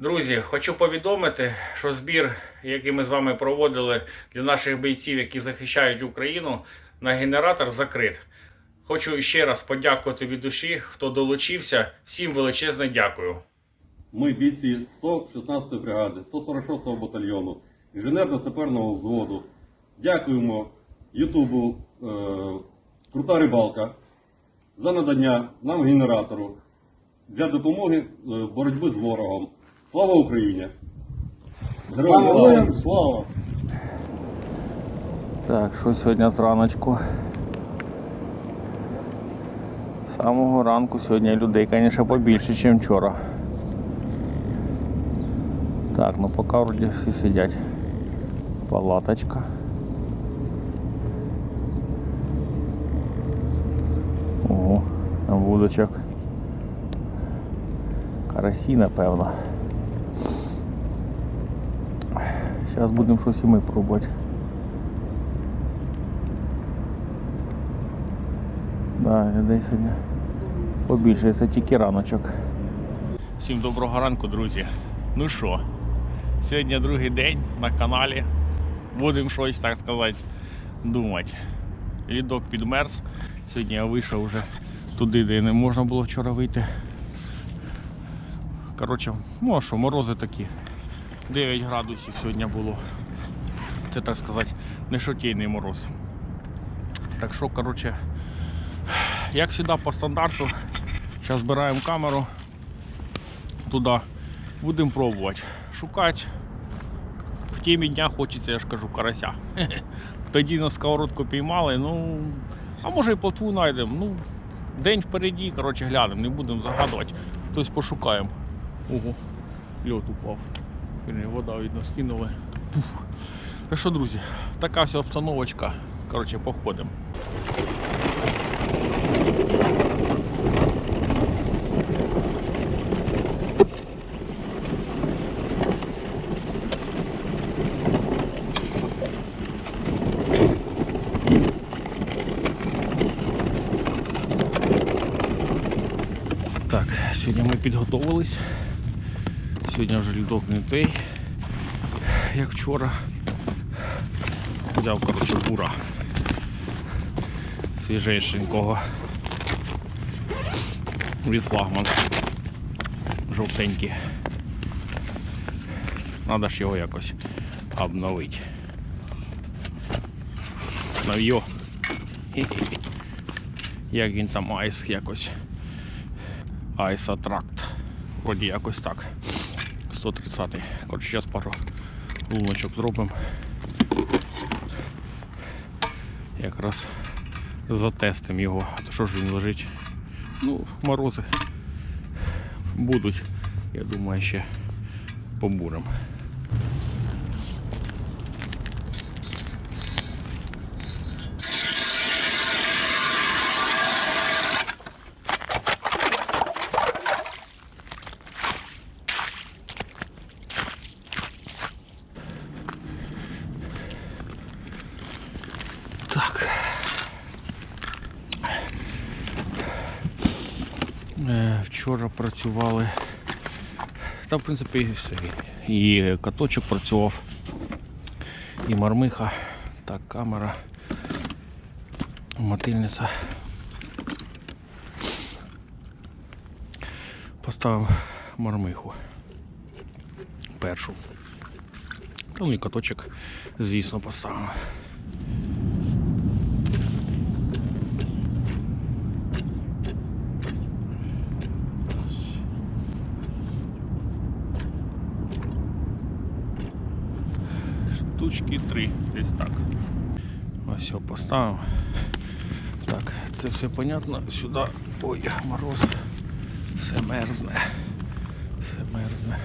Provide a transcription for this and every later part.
Друзі, хочу повідомити, що збір, який ми з вами проводили для наших бійців, які захищають Україну, на генератор закрит. Хочу ще раз подякувати від душі, хто долучився. Всім величезне дякую. Ми бійці 116-ї бригади, 146-го батальйону, інженерно-саперного взводу. Дякуємо Ютубу е, Крута рибалка за надання нам генератору для допомоги е, боротьби з ворогом. Слава Україні! Героям слава! Так, що сьогодні? З самого ранку сьогодні людей, звісно, побільше, ніж вчора. Так, ну поки вроді всі сидять. Палаточка. Ого, вудочок. Карасі, напевно. Зараз будемо щось і ми пробувати. Да, людей сьогодні побільше, це тільки раночок. Всім доброго ранку, друзі. Ну що, сьогодні другий день на каналі. Будемо щось, так сказати, думати. Лідок підмерз. Сьогодні я вийшов вже туди, де не можна було вчора вийти. Коротше, ну а що, морози такі. 9 градусів сьогодні було. Це так сказати, не шотійний мороз. Так що, коротше, як завжди по стандарту, зараз збираємо камеру туди, будемо пробувати. Шукати. В темі дня хочеться, я ж кажу, карася. Тоді на сковородку піймали, ну, а може і плотву знайдемо. Ну, день впереді, коротше, глянемо, не будемо загадувати. Тобто пошукаємо. Ого, льот упав. Вода, видно, скинули. Так що, друзі, така вся обстановочка. Коротше, походимо. Так, сьогодні ми підготовились. Сьогодні вже лідок не той, як вчора. Взяв, коротше, бура свіжейшенького від флагман. Жовтенький. Надо ж його якось обновити. Нов'йо. Як він там айс якось. Айс Аттракт. Вроді якось так. 130 й Коротше, зараз пару луночок зробимо. Якраз затестимо його. А то що ж він лежить? Ну, морози будуть. Я думаю, ще побурем. Так. Е, Вчора працювали. Та, в принципі, і все. І каточок працював, і мармиха, так, камера, мотильниця. Поставив мармиху. Першу. Та, Ну і каточок, звісно, поставив. Штучки три, десь так. Ось його поставимо. Так, це все понятно. Сюди. Ой, мороз. Все мерзне. Все мерзне.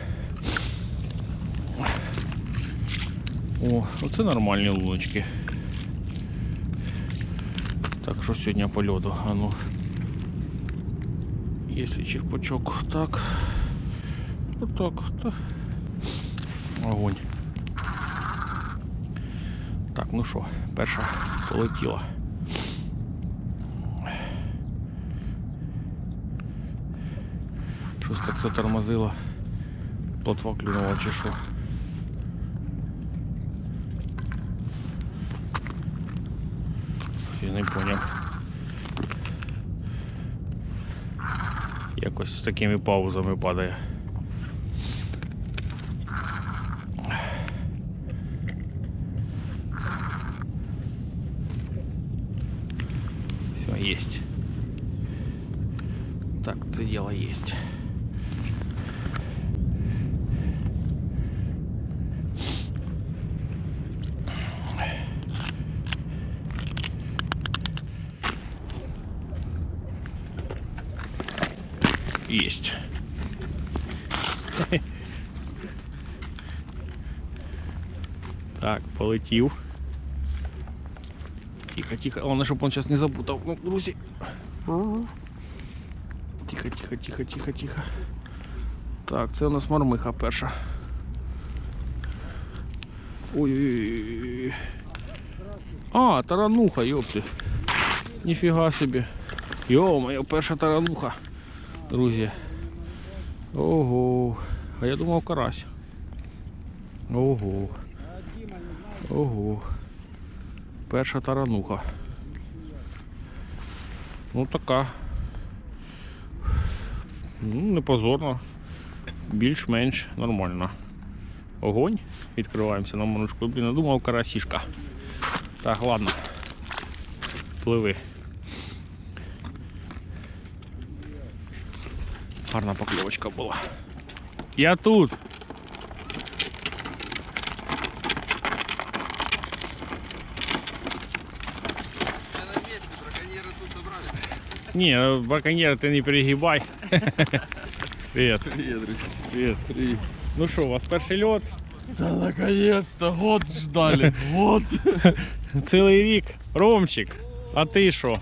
О, оце нормальні луночки. Так, що сьогодні по льоду? А ну. Якщо черпачок так. Отак. так. Огонь. Так, ну що, перша полетіла. Щось так затормозило. плотва клюнула чи що. Я не поняв. Якось з такими паузами падає. Есть. Так, это дело есть. Есть. Так, полетів. Тихо. Главное, щоб він зараз не запутав. Ну, друзі. Тихо, тихо, тихо, тихо, тихо. Так, це у нас мормиха перша. Ой-ой-ой. А, тарануха, ёпти. Ніфіга собі. Йо-моє, перша тарануха. Друзі. Ого. А я думав карась. Ого. Ого. Перша тарануха. Ну така. Ну, не позорно. Більш-менш нормально. Огонь. Відкриваємося на моночку. Блін, надумав карасішка. Так, ладно. Пливи. Гарна покльовочка була. Я тут. Не, браконьер, ты не перегибай. Привет. Привет, Привет. привет. Ну что, у вас перший льот? Да наконец-то, год ждали, год. Цілий рік. Ромчик, а ти що?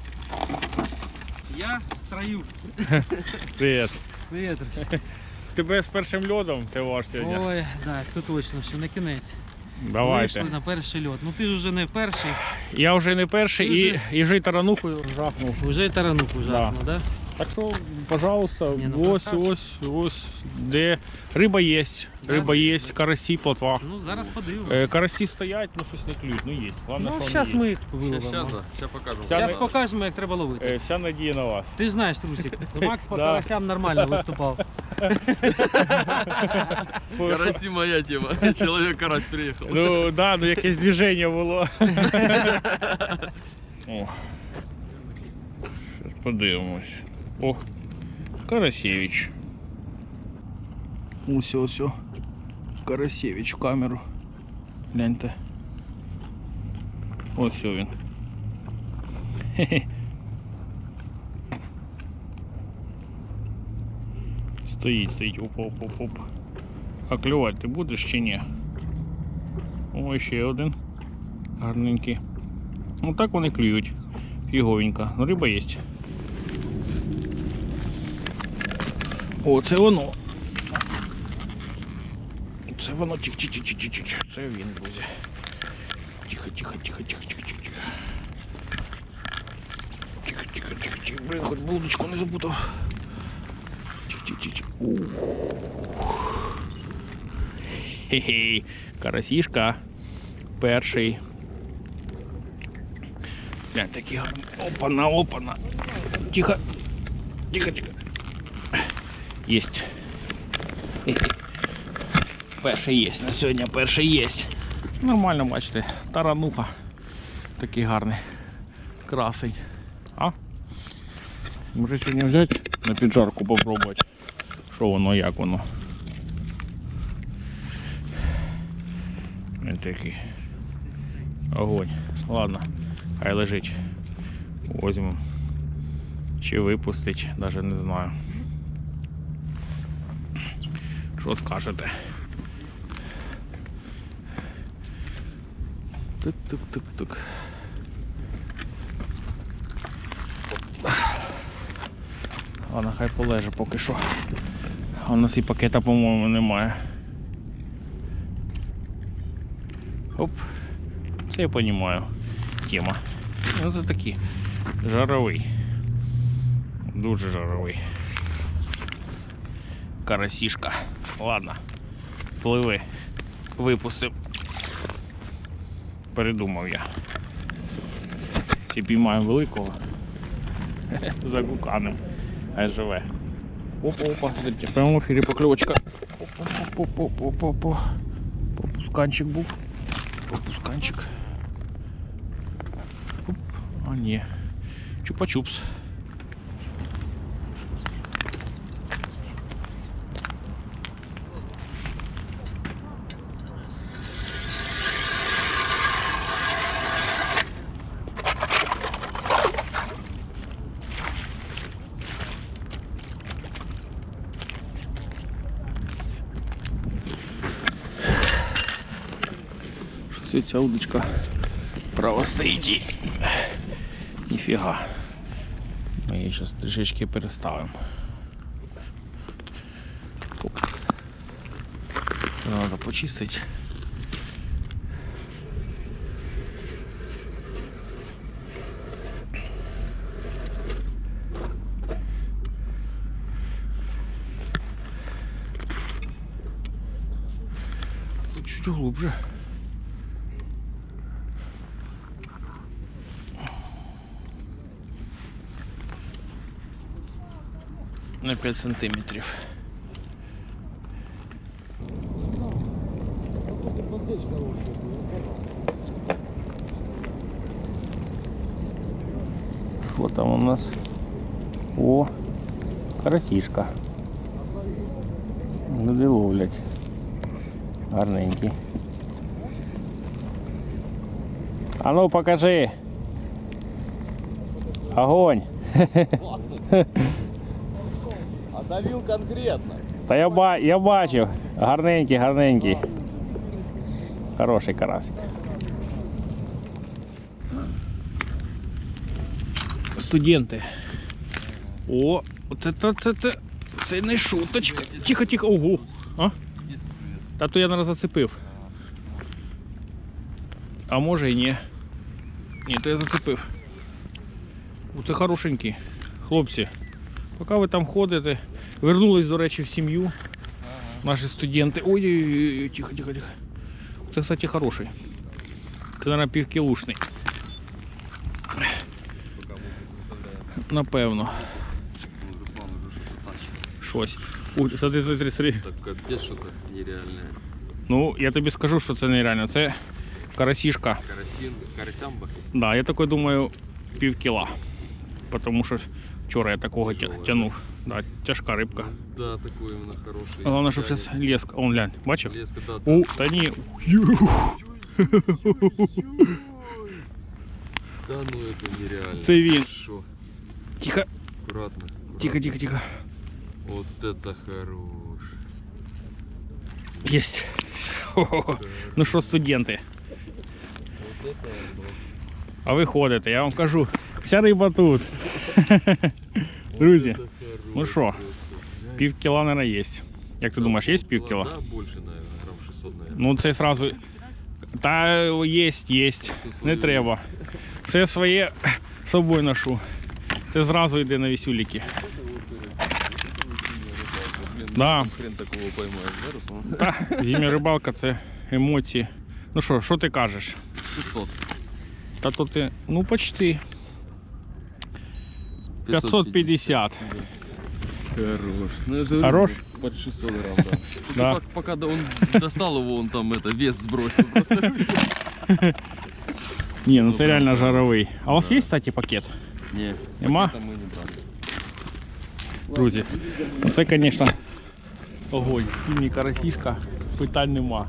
Я в строю. Привіт. Привіт. Тебе з першим льодом, це ваш сьогодні. Ой, так, це точно, що не кінець. Давайте. Вийшли на перший льот. Ну ти ж вже не перший, Я вже не перший Ти і, вже- і вже й таранухою жахнув. вже й тарануху жахнув, да? Так що, пожалуйста, Ні, ну, ось, красавчик. ось, ось, де риба є, риба є, карасі, плотва. Ну зараз подивимось. Е, карасі стоять, ну щось не клюють, ну є. Головне, Ну що зараз ми їх виловимо. Сейчас, сейчас покажем. Щас Зараз ми- покажемо, як треба ловити. Е, Вся надія на вас. Ти ж знаєш, Трусик, Макс по Да. карасям нормально виступав. Караси моя тема. Человек-карась приехал. Ну да, ну якесь движення було. О. Щас подивимось. О, Карасевич. Ось ось. о. Карасевич в камеру. Гляньте. Ось він. Хе-хе. Стоїть, стоїть. Оп, оп, оп, оп. А клювати ти будеш чи ні? О, ще один. Гарненький. Ну так вони клюють. Фіговенько. Ну риба є. О, це воно. Це воно тих тих тих тих тих Це він, друзі. Тихо, тихо, тихо, тихо, тихо, тихо, тихо. Тихо, тихо, тихо. Блін, хоч булочку не запутав. Тихо, тихо, тихо, тихо. Ух. Хе-хе. Карасішка. Перший. Глянь, такі гарні. Опана, опана. Тихо. Тихо, тихо. Єсть. Перший є. На сьогодні перший є. Нормально, бачите. Тарануха. Такий гарний. Красень. А? Може сьогодні взяти на піджарку попробувати. Що воно, як воно. Він такий. Огонь. Ладно, хай лежить. Возьмемо. Чи випустить, навіть не знаю. Що скажете? Тук-тук-тук-тук. Ладно, хай полеже поки що. А у нас і пакета, по-моєму, немає. Оп. Це я розумію. Тема. Ну це такий жаровий. Дуже жаровий. Карасішка. Ладно. Пливи. Випустив. Передумав я. Чи піймаємо великого. Загуканим. Хай живе. Опа, опа, смотрите, прямо в ефірі покльовочка. Опа-опа-опа-опа-опа. Пропусканчик був. Пропусканчик. Оп. А ні. Чупа-чупс. Щось ця удочка право стоїть і... Ніфіга. Ми її зараз трішечки переставимо. Треба почистити. Чуть глубже. На 5 сантиметрів. Що там у нас? О, карасішка. Люди ловлять. Гарненький. А ну покажи. Огонь. А давил конкретно. Та я, ба, я бачив. Гарненький, гарненький. Хороший карасик. Студенти. О, це, це, це, це, це не шуточка. Тихо, тихо, ого. А? Та то я не зацепив. А може і ні. Ні, то я зацепив. Оце хорошенький. Хлопці, поки ви там ходите, Вернулись, до речі, в сім'ю. Наші студенти. Ой-ой-ой, тихо, тихо, тихо. Це, кстати, хороший. Це, мабуть, півкілушний. Напевно. Щось. Ой, смотри, смотри, смотри. Так капец что-то нереальное. Ну, я тобі скажу, що це нереально. Це карасішка. Карасин, карасямба. Да, я такой думаю, пів кіла. Потому що вчора я такого тянув. Да, тяжка рибка. Да, такой именно хороший. Головне, щоб Тянет. це леска. Он глянь, бачив? Леска, да, да. У, та ні. Да ну это нереально. Це він. Шо? Тихо, Аккуратно. тихо, тихо, тихо. Вот это хорош. Єсть. Хо-хо-хо. Ну що, студенти? А ви ходите, я вам кажу, вся риба тут. Друзі, Это хорош Ну що, пів кіла, наверное, є. Як ти думаєш, є пів кіла? Да, больше, наверное, грамм 600, наверное. Ну це сразу. Та є, є. Не треба. Це своє з собою ношу. Це зразу йде на вісюліки. Да. Хрен такого поймаешь, да, Руслан? Зимня рибалка це емоції. Ну що, що ти кажеш? 600. Та то ти, ну почти. 550. Хорош. Ну, я же говорю, Хорош? Под 600 грамм, да. Да. Пока, пока да он достал его, он там это, вес сбросил просто. Ні, ну це реально жаровий. А у вас є, кстати, пакет? Не, Нема? это мы не брали. Друзі, ну це, звісно, огонь. Сильний карасішка, питань нема.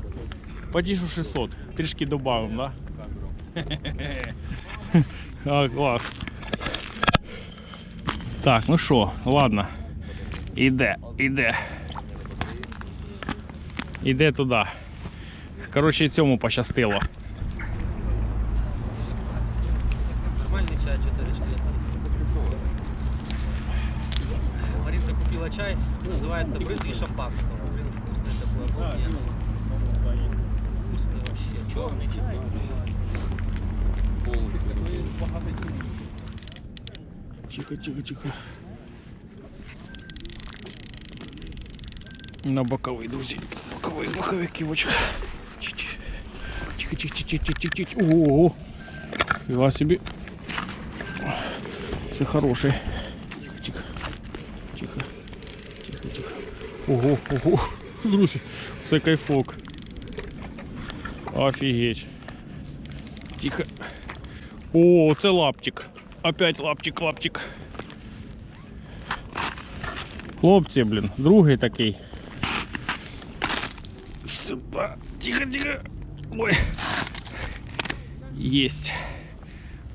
Потішу 600, трішки додамо, да? А, клас. Так, ну що, ладно. Іде, іде. Іде туди. Коротше, і цьому пощастило. Нормальный чай, 4 члена. Маринка купила чай, называется брызги шампанского. Блин, вкусный такой, обалденный. Вкусный вообще. Черный чай. Тихо, тихо, тихо. На боковий, друзі. Боковий, боковий ківочок. Тихо, тихо, тихо, тихо, тихо. Ого. Фіга собі. Це хороший. Тихо, тихо. Тихо, тихо, тихо. Ого, ого. Друзі, це кайфок. Офігеть. Тихо. О, це лаптик. Опять лаптик, лаптик. Хлопці, блін, другий такий. Тихо, тихо. Ой. Єсть.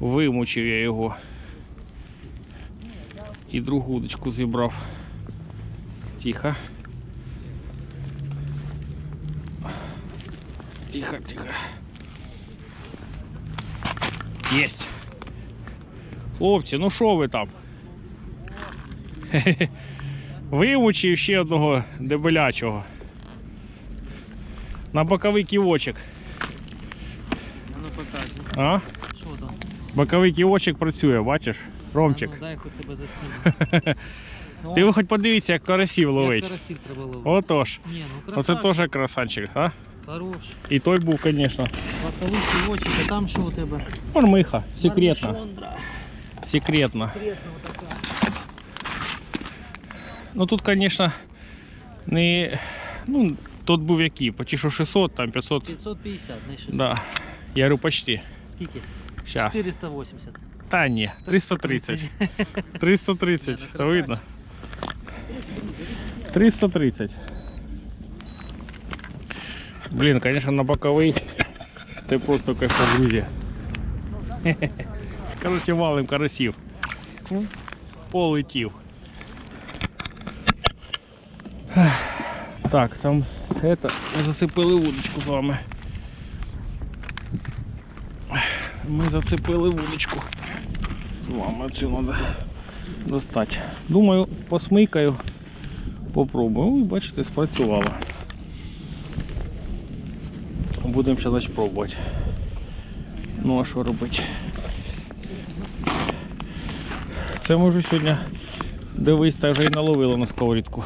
Вимучив я його. І другу удочку зібрав. Тихо. Тихо, тихо. Єсть. Хлопці, ну що ви там? Вимучив ще одного дебелячого. На боковий ківочок. Ну показуй. А? Що там? Боковий ківочок працює, бачиш? Ромчик. А ну, дай хоч тебе засніму. Ну, Ти ви хоч подивіться, як карасів як ловить. карасів треба ловити. Отож. Ні, ну Оце красавчик. теж красавчик, а? Хорош. І той був, звісно. Лаковиці очі, а там що у тебе? Мормиха. Секретно. Мармишондра. Секретно. Секретно така. Ну тут, звісно, не. Ну, тут був який, почти що 600, там 500. 550, не 600. Да. Я говорю, почти. Скільки? Щас. 480. Та ні, 330. 330, Ні, ну, то красавчик. видно. 330. Блін, конечно, на боковий. Ти просто кайфов, друзі. Короче, валим карасів. Полетів. Так, там это, засипили вудочку з вами. Ми зацепили вудочку. З вами цю треба достати. Думаю, посмикаю, попробую. Ой, бачите, спрацювало. Будемо зараз пробувати. Ну а що робити? Це може сьогодні дивись, та вже і наловило на сковорідку.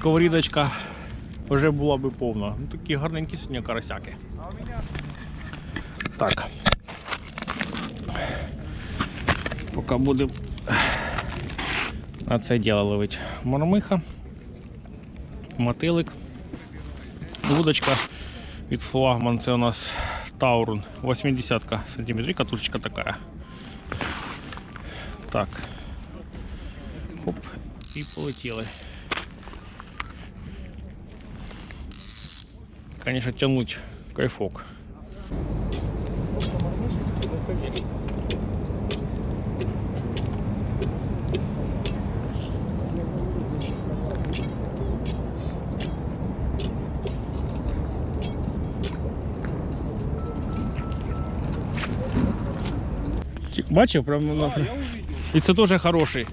Сковорідочка вже була би повна. Ну такі гарненькі сьогодні карасяки. Так. Поки буде на це діло ловить мормиха, мотилик, вудочка від флагман. Це у нас Таурун 80 сантиметрів, катушечка така. Так. Хоп, і полетіли. Конечно, тянуть кайфок. Ті- Бачив прямо на І це теж хороший.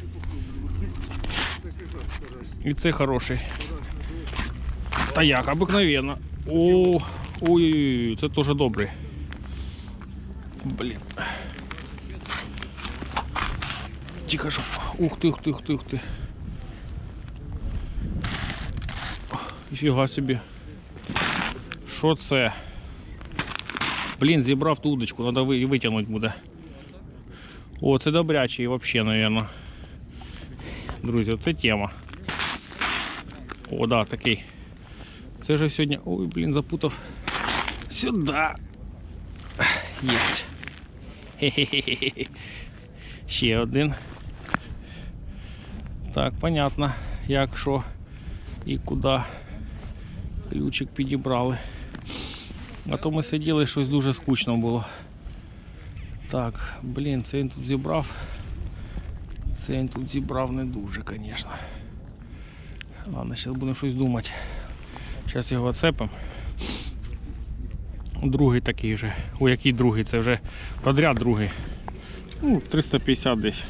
І це хороший. Та як, обикновенно. О, ой, це теж добрий. Блін. Тихо, щоб. Ух ти, ух ти, ух ти, ух ти. Ніфіга собі. Що це? Блін, зібрав ту удочку, треба витягнути буде. О, це добрячий взагалі, мабуть. Друзі, це тема. О, да, такий. Це вже сьогодні. Ой, блін, запутав. Єсть. Хе-хе-хе. Ще один. Так, понятно, як що і куди ключик підібрали. А то ми сиділи, щось дуже скучно було. Так, блін, це він тут зібрав. Це він тут зібрав не дуже, звісно. Ладно, зараз будемо щось думати. Зараз його оцепимо. Другий такий вже. У який другий? Це вже подряд другий. Ну, 350 десь.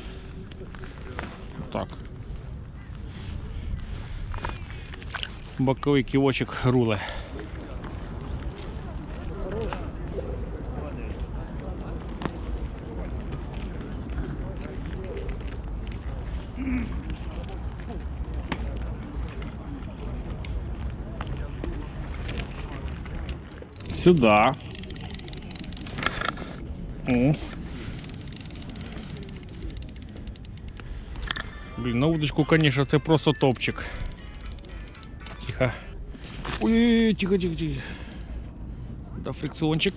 Так. Боковий ківочок руле. Сюда. О. Блін, на удочку, конечно, це просто топчик. Тихо. Ой, тихо, тихо, тихо. Да, фрикціончик.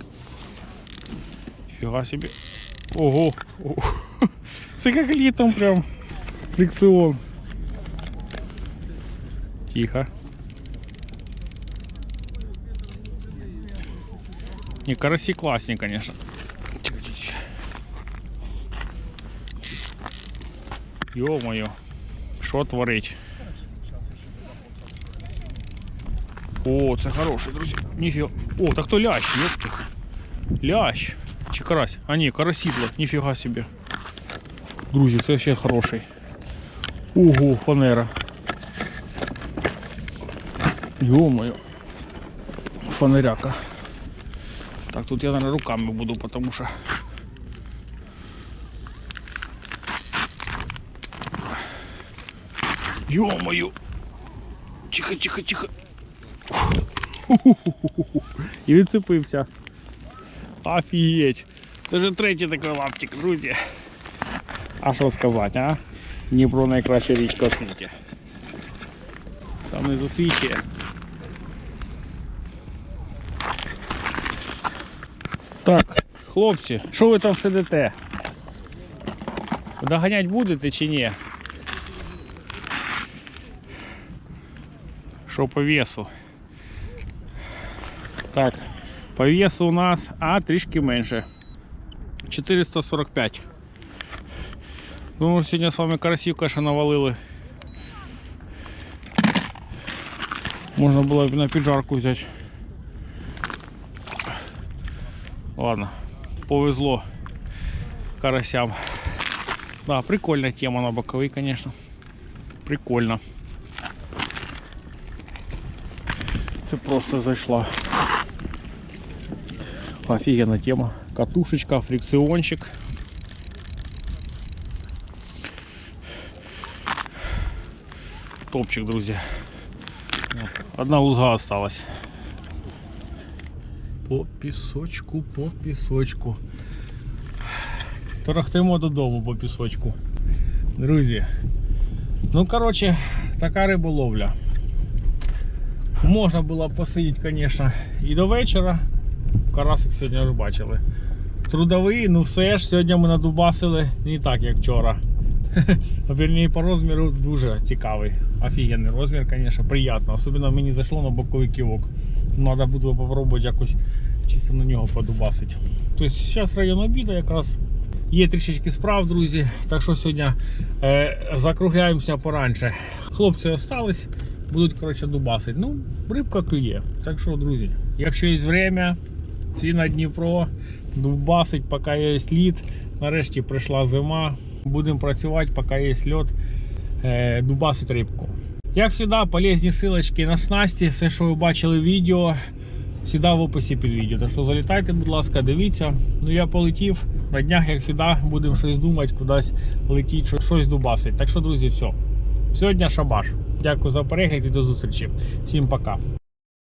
Фига себе. Ого. Ого. Це как літом прям. Фрикціон. Тихо. Не, караси классные, конечно. Тихо, тихо, тихо. Ё-моё. Що творить? О, це хороший, друзі. Ніфіга. О, так то лящ, ёпти. Лящ. Чи карась? А ні, карасідло, ніфіга собі. Друзі, це ще хороший. Ого, фанера. Ё-моё. Фанеряка. Так, тут я, наверное, руками буду, потому что... Ё-моё! Тихо, тихо, тихо. І відцепився. Офігеть. Це вже третій такий лаптик, друзі. А що сказати, а? Дніпро найкраща річка у світі. Там не у Так, хлопці, що ви там сидите? Доганять будете чи ні? Що по весу? Так, по весу у нас, а трішки менше. 445. Ну, сьогодні з вами карасів, конечно, навалили. Можна було б на піджарку взяти. Ладно, повезло карасям. Да, прикольная тема на боковые, конечно. Прикольно. Це просто зайшла. Офігенна тема. Катушечка, фрикціончик. Топчик, друзі. От, Одна лузга осталась. По пісочку, по пісочку. Торохтимо додому по пісочку. Друзі. Ну, коротше, така риболовля. Можна було посидіти, звісно, і до вечора. Карасик сьогодні вже бачили. Трудовий, ну все ж, сьогодні ми надубасили не так, як вчора. Вірні, по розміру дуже цікавий. Офігенний розмір, звісно, приємно. Особливо мені зайшло на боковий ківок. Треба буде попробувати якось чисто на нього подубасити. Тобто зараз район обіду якраз. Є трішечки справ, друзі. Так що сьогодні е, закругляємося поранше. Хлопці остались, будуть коротше, дубасити. Ну, рибка клює. Так що, друзі, якщо є время, ці на Дніпро, дубасить, поки є лід. Нарешті прийшла зима. Будемо працювати, поки є льот, е, дубасить рибку. Як завжди, полезні силочки на снасті, все, що ви бачили в відео, завжди в описі під відео. Так що залітайте, будь ласка, дивіться. Ну я полетів. На днях, як завжди, будемо щось думати, кудись летіти, щось дубасить. Так що, друзі, все. Сьогодні шабаш. Дякую за перегляд і до зустрічі. Всім пока.